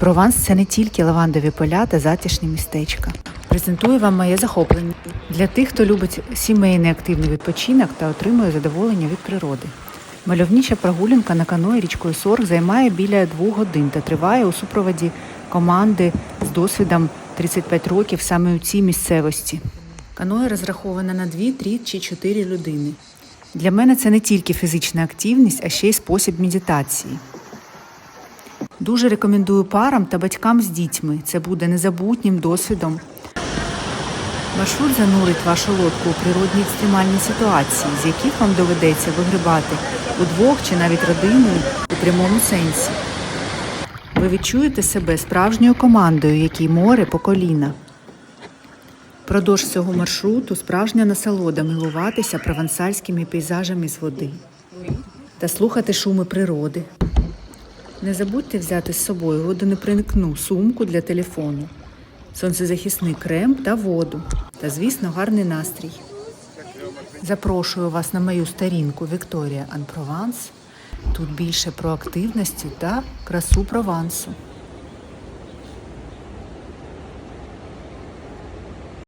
Прованс це не тільки лавандові поля та затишні містечка. Презентую вам моє захоплення для тих, хто любить сімейний активний відпочинок та отримує задоволення від природи. Мальовнича прогулянка на каної річкою Сорг займає біля двох годин та триває у супроводі команди з досвідом 35 років саме у цій місцевості. Каноє розраховане на 2, 3 чи 4 людини. Для мене це не тільки фізична активність, а ще й спосіб медитації. Дуже рекомендую парам та батькам з дітьми. Це буде незабутнім досвідом. Маршрут занурить вашу лодку у природні екстремальні ситуації, з яких вам доведеться вигрибати удвох чи навіть родиною у прямому сенсі. Ви відчуєте себе справжньою командою, якій море по коліна. Продовж цього маршруту справжня насолода милуватися провансальськими пейзажами з води та слухати шуми природи. Не забудьте взяти з собою водонепроникну сумку для телефону, сонцезахисний крем та воду, та, звісно, гарний настрій. Запрошую вас на мою сторінку Вікторія Анпрованс. Тут більше про активності та красу Провансу.